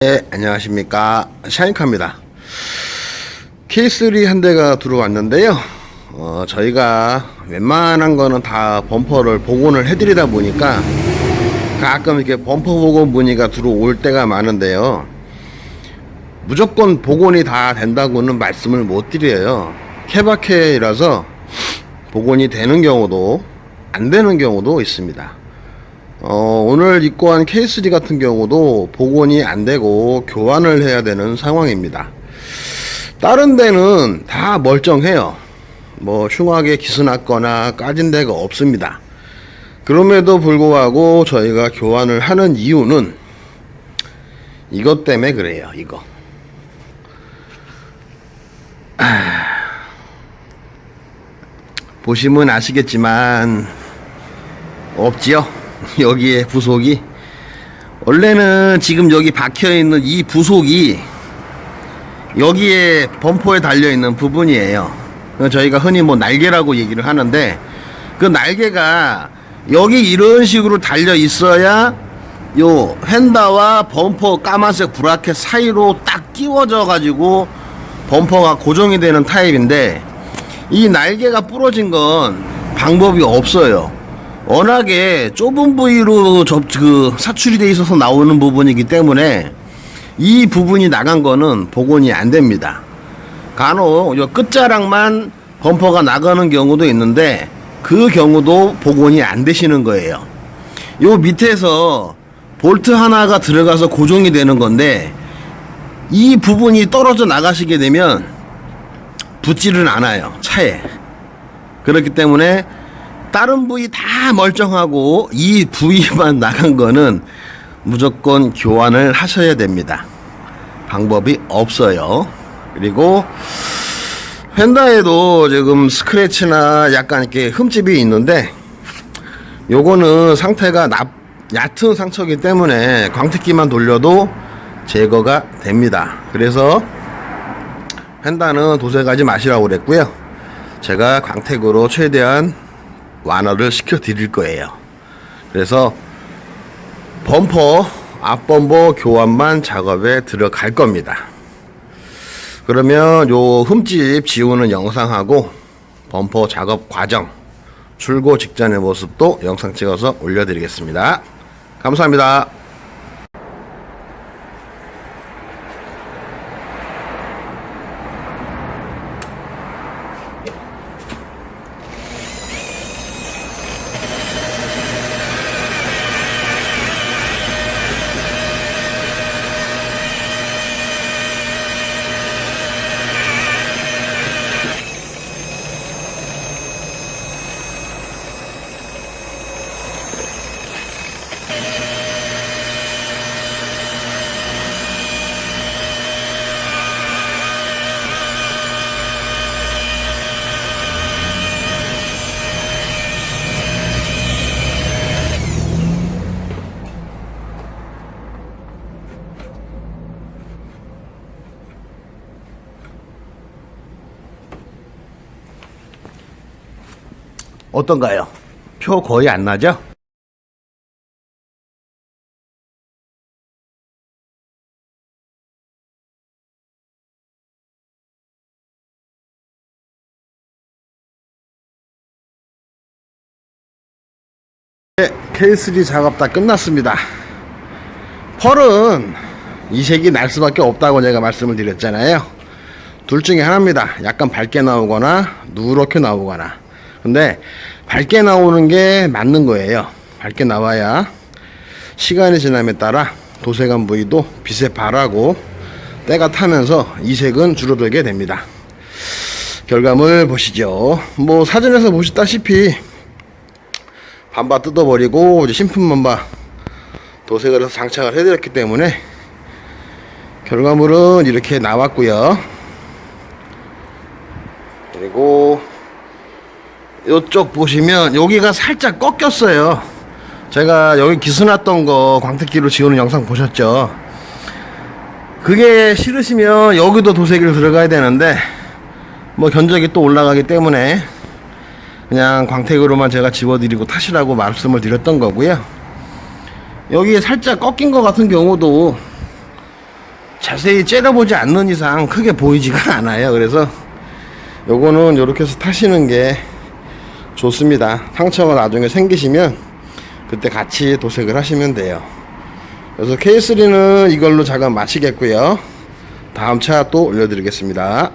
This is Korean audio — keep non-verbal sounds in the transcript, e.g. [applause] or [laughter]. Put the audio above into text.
네, 안녕하십니까. 샤인카입니다. K3 한 대가 들어왔는데요. 어, 저희가 웬만한 거는 다 범퍼를 복원을 해드리다 보니까 가끔 이렇게 범퍼 복원 문의가 들어올 때가 많은데요. 무조건 복원이 다 된다고는 말씀을 못 드려요. 케바케라서 복원이 되는 경우도 안 되는 경우도 있습니다. 어, 오늘 입고한 K3 같은 경우도 복원이 안 되고 교환을 해야 되는 상황입니다. 다른 데는 다 멀쩡해요. 뭐 흉하게 기스났거나 까진 데가 없습니다. 그럼에도 불구하고 저희가 교환을 하는 이유는 이것 때문에 그래요. 이거. 아, 보시면 아시겠지만 없지요. [laughs] 여기에 부속이 원래는 지금 여기 박혀 있는 이 부속이 여기에 범퍼에 달려 있는 부분이에요. 그래서 저희가 흔히 뭐 날개라고 얘기를 하는데 그 날개가 여기 이런 식으로 달려 있어야 요 휀다와 범퍼 까만색 브라켓 사이로 딱 끼워져 가지고 범퍼가 고정이 되는 타입인데 이 날개가 부러진 건 방법이 없어요. 워낙에 좁은 부위로 접, 그 사출이 돼 있어서 나오는 부분이기 때문에 이 부분이 나간 거는 복원이 안 됩니다. 간혹 요 끝자락만 범퍼가 나가는 경우도 있는데 그 경우도 복원이 안 되시는 거예요. 요 밑에서 볼트 하나가 들어가서 고정이 되는 건데 이 부분이 떨어져 나가시게 되면 붙지는 않아요. 차에. 그렇기 때문에 다른 부위 다 멀쩡하고 이 부위만 [laughs] 나간 거는 무조건 교환을 하셔야 됩니다. 방법이 없어요. 그리고 펜다에도 지금 스크래치나 약간 이렇게 흠집이 있는데 요거는 상태가 나, 얕은 상처이기 때문에 광택기만 돌려도 제거가 됩니다. 그래서 펜다는 도색하지 마시라고 그랬고요. 제가 광택으로 최대한 완화를 시켜 드릴 거예요. 그래서 범퍼 앞범퍼 교환만 작업에 들어갈 겁니다. 그러면 요 흠집 지우는 영상하고 범퍼 작업 과정 출고 직전의 모습도 영상 찍어서 올려드리겠습니다. 감사합니다. 어떤가요? 표 거의 안 나죠? 네, K3 작업 다 끝났습니다. 펄은 이색이 날 수밖에 없다고 제가 말씀을 드렸잖아요. 둘 중에 하나입니다. 약간 밝게 나오거나 누렇게 나오거나. 근데 밝게 나오는 게 맞는 거예요. 밝게 나와야 시간이 지남에 따라 도색한 부위도 빛에 발하고 때가 타면서 이색은 줄어들게 됩니다. 결과물 보시죠. 뭐 사진에서 보셨다시피 반바 뜯어버리고 이제 신품만바 도색을 해서 장착을 해드렸기 때문에 결과물은 이렇게 나왔고요. 그리고 이쪽 보시면 여기가 살짝 꺾였어요. 제가 여기 기스났던 거 광택기로 지우는 영상 보셨죠? 그게 싫으시면 여기도 도색을 들어가야 되는데 뭐 견적이 또 올라가기 때문에 그냥 광택으로만 제가 지워드리고 타시라고 말씀을 드렸던 거고요. 여기 살짝 꺾인 것 같은 경우도 자세히 째려보지 않는 이상 크게 보이지가 [laughs] 않아요. 그래서 요거는 요렇게 해서 타시는 게 좋습니다. 상처가 나중에 생기시면 그때 같이 도색을 하시면 돼요. 그래서 K3는 이걸로 작업 마치겠고요. 다음 차 또 올려드리겠습니다.